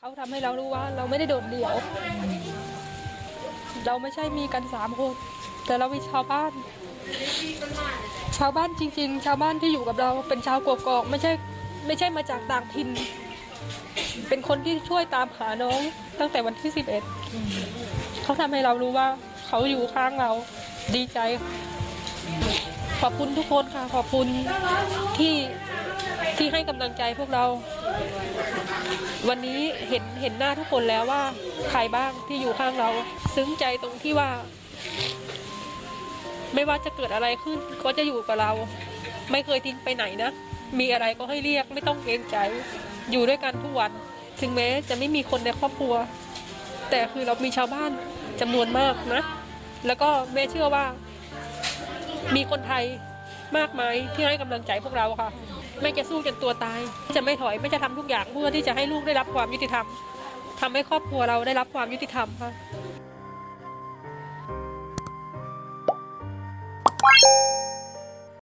เขาทำให้เรารู้ว่าเราไม่ได้โดดเดี่ยว เราไม่ใช่มีกันสามคน แต่เรามีชาวบ้าน ชาวบ้านจริง ๆ ชาวบ้านที่อยู่กับเราเป็นชาวกกอกไม่ใช่ไม่ใช่มาจากต่างถิ่น เป็นคนที่ช่วยตามหาน้องตั้งแต่วันที่สิบเอ็ดเขาทำให้เรารู้ว่าเขาอยู่ข้างเราดีใจ ขอบคุณทุกคนค่ะ ขอบคุณที่ที่ให้กำลังใจพวกเรา วันนี้เห็นเห็นหน้าทุกคนแล้วว่าใครบ้างที่อยู่ข้างเรา ซึ้งใจตรงที่ว่า ไม่ว่าจะเกิดอะไรขึ้น ก็จะอยู่กับเรา ไม่เคยทิ้งไปไหนนะมีอะไรก็ให้เรียกไม่ต้องเกรงใจ อยู่ด้วยกันทุกวัน ถึงแม้จะไม่มีคนในครอบครัว แต่คือเรามีชาวบ้านจำนวนมากนะ แล้วก็แม่เชื่อว่า มีคนไทยมากมายที่ให้กำลังใจพวกเราค่ะ แม่จะสู้จนตัวตาย จะไม่ถอยไม่จะทำทุกอย่างเพื่อที่จะให้ลูกได้รับความยุติธรรมทำให้ครอบครัวเราได้รับความยุติธรรมค่ะ